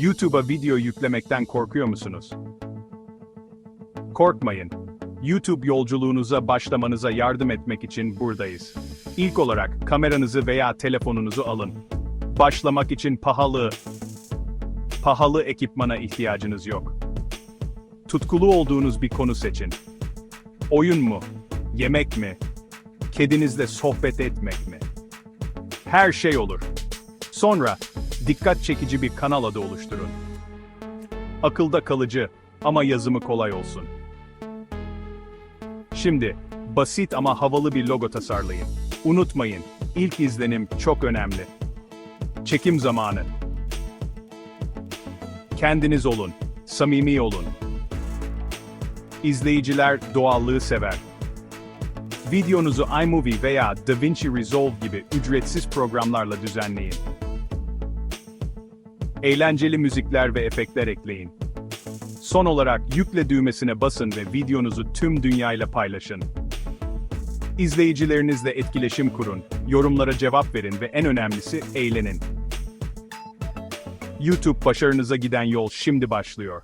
YouTube'a video yüklemekten korkuyor musunuz? Korkmayın. YouTube yolculuğunuza başlamanıza yardım etmek için buradayız. İlk olarak kameranızı veya telefonunuzu alın. Başlamak için pahalı, pahalı ekipmana ihtiyacınız yok. Tutkulu olduğunuz bir konu seçin. Oyun mu? Yemek mi? Kedinizle sohbet etmek mi? Her şey olur. Sonra dikkat çekici bir kanal adı oluşturun. Akılda kalıcı ama yazımı kolay olsun. Şimdi basit ama havalı bir logo tasarlayın. Unutmayın, ilk izlenim çok önemli. Çekim zamanı. Kendiniz olun, samimi olun. İzleyiciler doğallığı sever. Videonuzu iMovie veya DaVinci Resolve gibi ücretsiz programlarla düzenleyin. Eğlenceli müzikler ve efektler ekleyin. Son olarak yükle düğmesine basın ve videonuzu tüm dünyayla paylaşın. İzleyicilerinizle etkileşim kurun, yorumlara cevap verin ve en önemlisi eğlenin. YouTube başarınıza giden yol şimdi başlıyor.